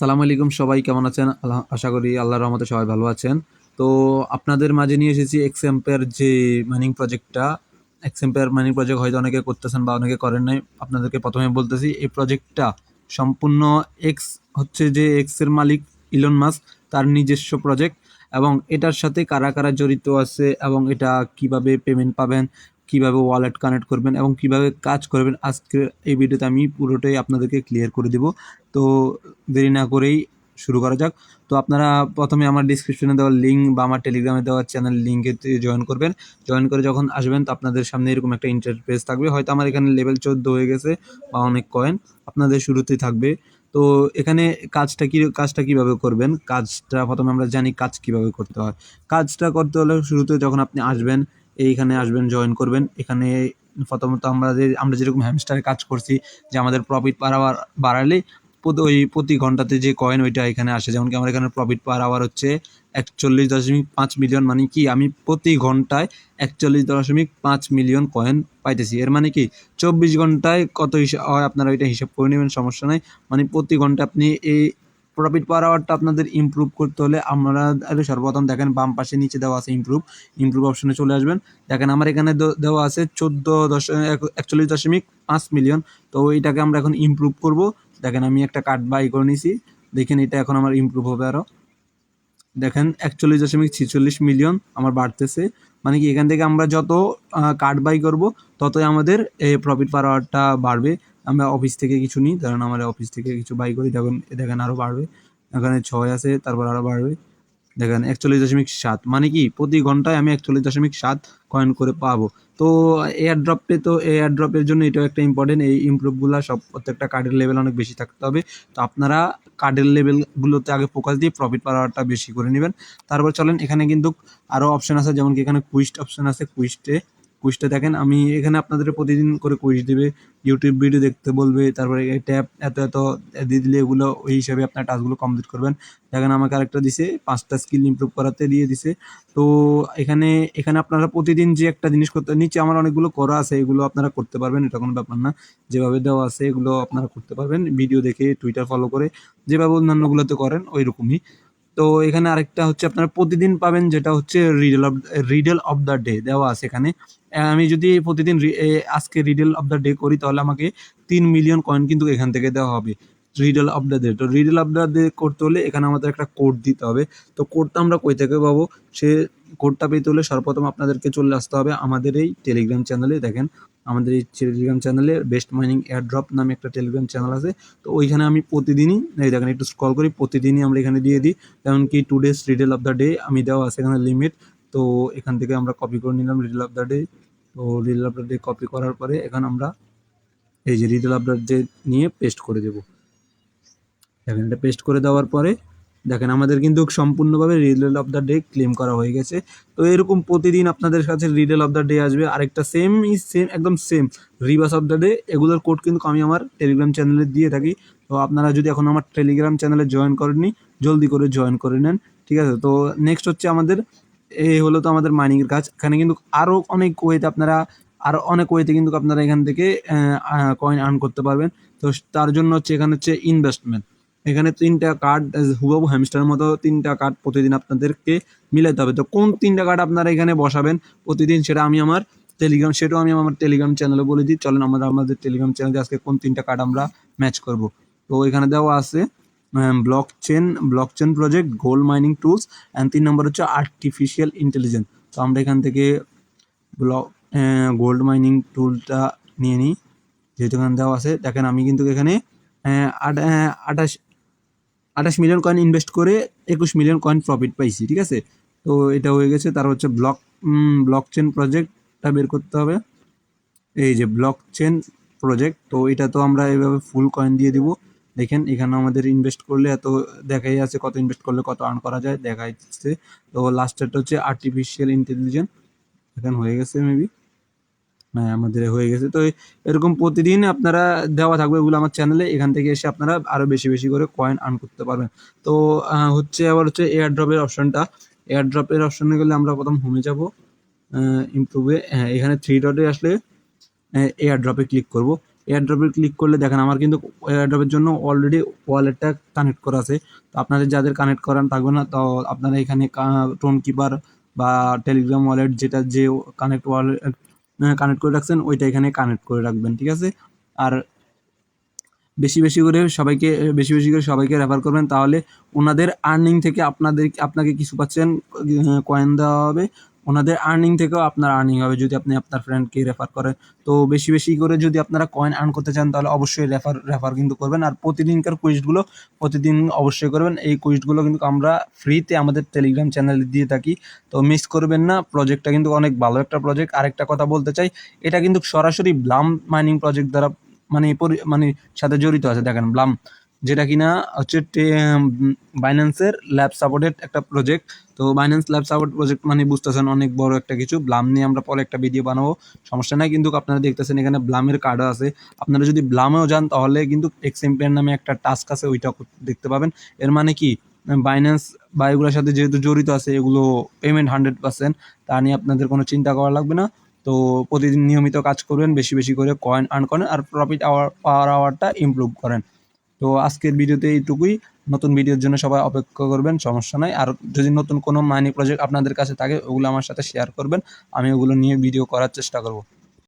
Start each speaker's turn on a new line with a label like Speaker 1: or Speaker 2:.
Speaker 1: আসসালামু আলাইকুম সবাই, কেমন আছেন? আল্লাহ, আশা করি আল্লাহর রহমতে সবাই ভালো আছেন। তো আপনাদের মাঝে নিয়ে এসেছি এক্স এম্পের যে মাইনিং প্রজেক্টটা এক্স এম্পের মাইনিং প্রজেক্ট হয়তো অনেকে করতেছেন বা অনেকে করেন নাই। আপনাদেরকে প্রথমে বলতেছি, এই প্রজেক্টটা সম্পূর্ণ এক্স হচ্ছে যে এক্সের মালিক ইলন মাস্ক তার নিজস্ব প্রজেক্ট এবং এটার সাথে কারা কারা জড়িত আছে এবং এটা কীভাবে পেমেন্ট পাবেন কীভাবে ওয়ালেট কানেক্ট করবেন এবং কীভাবে কাজ করবেন, আজকের এই ভিডিওতে আমি পুরোটাই আপনাদেরকে ক্লিয়ার করে দিব। তো দেরি না করেই শুরু করা যাক। তো আপনারা প্রথমে আমার ডিসক্রিপশনে দেওয়া লিঙ্ক বা আমার টেলিগ্রামে দেওয়া চ্যানেল লিঙ্কে জয়েন করবেন। জয়েন করে যখন আসবেন তো আপনাদের সামনে এরকম একটা ইন্টারফেস থাকবে। হয়তো আমার এখানে লেভেল চোদ্দ হয়ে গেছে বা অনেক কয়েন আপনাদের শুরুতেই থাকবে। তো এখানে কাজটা কি, কাজটা কীভাবে করবেন? কাজটা প্রথমে আমরা জানি কাজ কীভাবে করতে হয়। কাজটা করতে হলে শুরুতে যখন আপনি আসবেন এইখানে আসবেন জয়েন করবেন। এখানে প্রথমত আমরা যে আমরা যেরকম হ্যামস্টারে কাজ করছি, যে আমাদের প্রফিট পার আওয়ার বাড়ালে ওই প্রতি ঘন্টাতে যে কয়েন ওইটা এখানে আসে। যেমন কি আমার এখানে প্রফিট পার আওয়ার হচ্ছে একচল্লিশ দশমিক পাঁচ মিলিয়ন মানে কি আমি প্রতি ঘন্টায় একচল্লিশ দশমিক পাঁচ মিলিয়ন কয়েন পাইতেছি। এর মানে কি চব্বিশ ঘন্টায় কত হিসাব হয় আপনারা ওইটা হিসাব করে নেবেন, সমস্যা নাই। মানে প্রতি ঘণ্টা আপনি এই প্রফিট পার আওয়ারটা আপনাদের ইমপ্রুভ করতে হলে আমরা সর্বপ্রথম দেখেন বাম পাশে নিচে দেওয়া আছে ইমপ্রুভ ইমপ্রুভ অপশনে চলে আসবেন। দেখেন আমার এখানে দেওয়া আছে চোদ্দ একচল্লিশ দশমিক পাঁচ মিলিয়ন তো এইটাকে আমরা এখন ইমপ্রুভ করব। দেখেন আমি একটা কার্ড বাই করে নিছি। দেখেন এটা এখন আমার ইমপ্রুভ হবে আরও দেখেন একচল্লিশ দশমিক ছিচল্লিশ মিলিয়ন আমার বাড়তেছে। মানে কি এখান থেকে আমরা যত কার্ড বাই করব, ততই আমাদের এই প্রফিট পার আওয়ারটা বাড়বে। আমরা অফিস থেকে কিছু নিই কারণ আমরা অফিস থেকে কিছু বাই করি, দেখেন দেখেন আরও বাড়বে। এখানে ছয় আছে, তারপর আরও বাড়বে। দেখেন একচল্লিশ দশমিক সাত মানে কি, প্রতি ঘন্টায় আমি একচল্লিশ দশমিক সাত কয়েন করে পাবো। তো এয়ার ড্রপে তো এয়ার ড্রপের জন্য এটাও একটা ইম্পর্টেন্ট এই ইমপ্রুভগুলো সব প্রত্যেকটা কার্ডের লেভেল অনেক বেশি থাকতে হবে। তো আপনারা কার্ডের লেভেলগুলোতে আগে ফোকাস দিয়ে প্রফিট পাওয়ারটা বেশি করে নেবেন। তারপর চলেন, এখানে কিন্তু আরও অপশান আছে, যেমন কি এখানে কুইস্ট অপশন আছে কুইস্টে কুইজটা দেখেন, আমি এখানে আপনাদের প্রতিদিন করে কুইজ দেবে ইউটিউব ভিডিও দেখতে বলবে, তারপরে এই ট্যাব এত এত দিয়ে দিলে এগুলো ওই হিসাবে আপনার টাস্কগুলো কমপ্লিট করবেন। দেখেন, আমাকে আরেকটা দিছে, পাঁচটা স্কিল ইমপ্রুভ করাতে দিয়ে দিছে। তো এখানে এখানে আপনারা প্রতিদিন যে একটা জিনিস করতে, নিচে আমার অনেকগুলো করা আছে, এগুলো আপনারা করতে পারবেন, এটা কোনো ব্যাপার না। যেভাবে দেওয়া আছে, এগুলো আপনারা করতে পারবেন। ভিডিও দেখে টুইটার ফলো করে, যেভাবে অন্যান্যগুলোতে করেন ওই রকমই তো এখানে আরেকটা হচ্ছে আপনারা প্রতিদিন পাবেন, যেটা হচ্ছে riddle of riddle of the day দেওয়া আছে এখানে। আমি যদি প্রতিদিন আজকে রিডেল অফ দ্য ডে করি, তাহলে আমাকে তিন মিলিয়ন কয়েন কিন্তু এখান থেকে দেওয়া হবে রিডেল অফ দ্য ডে তো রিডেল অফ দ্য ডে করতে হলে এখানে আমাদের একটা কোড দিতে হবে। তো কোডটা আমরা কই থেকে পাবো? সে কোডটা পেতে হলে সর্বপ্রথম আপনাদেরকে চলে আসতে হবে আমাদের এই টেলিগ্রাম চ্যানেলে দেখেন আমাদের এই টেলিগ্রাম চ্যানেলে বেস্ট মাইনিং এয়ার ড্রপ নামে একটা টেলিগ্রাম চ্যানেল আছে। তো ওইখানে আমি প্রতিদিনই, এই দেখেন একটু স্ক্রল করি, প্রতিদিনই আমরা এখানে দিয়ে দিই। যেমন কি two days riddle of the day আমি দেওয়া আছে এখানে লিমিট তো এখান থেকে আমরা কপি করে নিলাম রিডেল অফ দ্য ডে তো riddle of the day copy করার পরে এখন আমরা এই যে রিডেল অফ দ্য ডে নিয়ে পেস্ট করে দেবো। দেখেন এটা পেস্ট করে দেওয়ার পরে দেখেন, আমাদের কিন্তু সম্পূর্ণভাবে riddle of the day claim করা হয়ে গেছে। তো এরকম প্রতিদিন আপনাদের কাছে রিডেল অফ দ্য ডে আসবে। আরেকটা সেম ইজ সেম একদম same reverse of the day এগুলোর কোড কিন্তু আমি আমার টেলিগ্রাম চ্যানেলে দিয়ে থাকি। তো আপনারা যদি এখন আমার টেলিগ্রাম চ্যানেলে জয়েন করেননি, জলদি করে জয়েন করে নেন। ঠিক আছে? তো নেক্সট হচ্ছে আমাদের এই হলো তো আমাদের মাইনিংয়ের কাজ। এখানে কিন্তু আরও অনেক ওয়েতে আপনারা আরও অনেক ওয়েতে কিন্তু আপনারা এখান থেকে কয়েন আর্ন করতে পারবেন। তো তার জন্য হচ্ছে এখানে হচ্ছে ইনভেস্টমেন্ট এখানে তিনটা কার্ড হুবাবু হ্যামস্টারের মতো তিনটা কার্ড প্রতিদিন আপনাদেরকে মিলাতে হবে। তো কোন তিনটা কার্ড আপনারা এখানে বসাবেন প্রতিদিন সেটা আমি আমার টেলিগ্রাম সেটাও আমি আমার টেলিগ্রাম চ্যানেলে বলে দিই। চলেন আমরা আমাদের টেলিগ্রাম চ্যানেলে আজকে কোন তিনটা কার্ড আমরা ম্যাচ করব। তো এখানে দেওয়া আছে blockchain blockchain project gold mining tools and তিন নম্বর হচ্ছে আর্টিফিশিয়াল ইন্টেলিজেন্স তো আমরা এখান থেকে ব্লক গোল্ড মাইনিং টুলটা নিয়ে নিই। যেহেতু এখানে দেওয়া আছে, দেখেন আমি কিন্তু এখানে আঠাশ আঠাশ মিলিয়ন কয়েন ইনভেস্ট করে একুশ মিলিয়ন কয়েন প্রফিট পাইছি, ঠিক আছে? তো এটা হয়ে গেছে, তার হচ্ছে ব্লক ব্লক চেন প্রজেক্টটা বের করতে হবে। এই যে ব্লক চেন প্রজেক্ট তো এটা তো আমরা এইভাবে ফুল কয়েন দিয়ে দিব। দেখেন, এখানে আমাদের ইনভেস্ট করলে এত দেখাই আছে, কত ইনভেস্ট করলে কত আর্ন করা যায় দেখাই যাচ্ছে তো লাস্টেরটা হচ্ছে আর্টিফিশিয়াল ইন্টেলিজেন্স এখন হয়ে গেছে মেবি আমাদের হয়ে গেছে। তো এরকম প্রতিদিন আপনারা দেওয়া থাকবে এগুলো আমার চ্যানেলে এখান থেকে এসে আপনারা আরও বেশি বেশি করে কয়েন আর্ন করতে পারবেন। তো হচ্ছে আবার হচ্ছে এয়ার ড্রপের অপশনটা এয়ার ড্রপের অপশনে গেলে আমরা প্রথম হোমে যাব ইমপ্রুভে হ্যাঁ এখানে থ্রি ডটে আসলে এয়ার ড্রপে ক্লিক করব। এয়ার ড্রপে ক্লিক করলে দেখেন আমার কিন্তু এয়ার ড্রপের জন্য অলরেডি ওয়ালেটটা কানেক্ট করা আছে। তো আপনাদের যাদের কানেক্ট করান থাকবে না, তো আপনারা এখানে টোন কিপার বা টেলিগ্রাম ওয়ালেট যেটা যে কানেক্ট ওয়ালেট কানেক্ট করে রাখছেন, ওইটা এখানে কানেক্ট করে রাখবেন, ঠিক আছে? আর বেশি বেশি করে সবাইকে, বেশি বেশি করে সবাইকে রেফার করবেন, তাহলে ওনাদের আর্নিং থেকে আপনাদের, আপনাকে কিছু পাচ্ছেন কয়েন দেওয়া হবে। ওনাদের আর্নিং থেকেও আপনার আর্নিং হবে। যদি আপনি আপনার ফ্রেন্ডকে রেফার করেন, তো বেশি বেশি করে যদি আপনারা কয়েন আর্ন করতে চান, তাহলে অবশ্যই রেফার রেফার কিন্তু করবেন। আর প্রতিদিনকার কুইজগুলো প্রতিদিন অবশ্যই করবেন। এই কুইজগুলো কিন্তু আমরা ফ্রিতে আমাদের টেলিগ্রাম চ্যানেলে দিয়ে থাকি। তো মিস করবেন না প্রজেক্টটা কিন্তু অনেক ভালো একটা প্রজেক্ট আরেকটা কথা বলতে চাই, এটা কিন্তু সরাসরি ব্লাম মাইনিং প্রজেক্ট দ্বারা মানে মানে সাথে জড়িত আছে। দেখেন ব্লাম যেটা কিনা হচ্ছে বাইন্যান্সের ল্যাব সাপোর্টেড একটা প্রজেক্ট তো বাইন্যান্স ল্যাব সাপোর্ট প্রজেক্ট মানে বুঝতেছেন অনেক বড় একটা কিছু। ব্লাম নিয়ে আমরা পরে একটা ভিডিও বানাবো। সমস্যা নাই, কিন্তু আপনারা দেখতেছেন এখানে ব্লামের কার্ডও আছে। আপনারা যদি ব্লামেও যান, তাহলে কিন্তু এক্সএমপিয়ার নামে একটা টাস্ক আছে, ওইটা দেখতে পাবেন। এর মানে কি? বাইন্যান্স বা এগুলোর সাথে যেহেতু জড়িত আছে, এগুলো পেমেন্ট হান্ড্রেড পার্সেন্ট তা নিয়ে আপনাদের কোনো চিন্তা করা লাগবে না। তো প্রতিদিন নিয়মিত কাজ করবেন, বেশি বেশি করে কয়েন আর্ন করেন, আর প্রফিট আওয়ার পাওয়ার আওয়ারটা ইমপ্রুভ করেন। তো আজকের ভিডিওতে এইটুকুই। নতুন ভিডিওর জন্য সবাই অপেক্ষা করবেন, সমস্যা নাই। আর যদি নতুন কোনো মাইনি প্রজেক্ট আপনাদের কাছে থাকে, ওগুলো আমার সাথে শেয়ার করবেন। আমি ওগুলো নিয়ে ভিডিও করার চেষ্টা করব।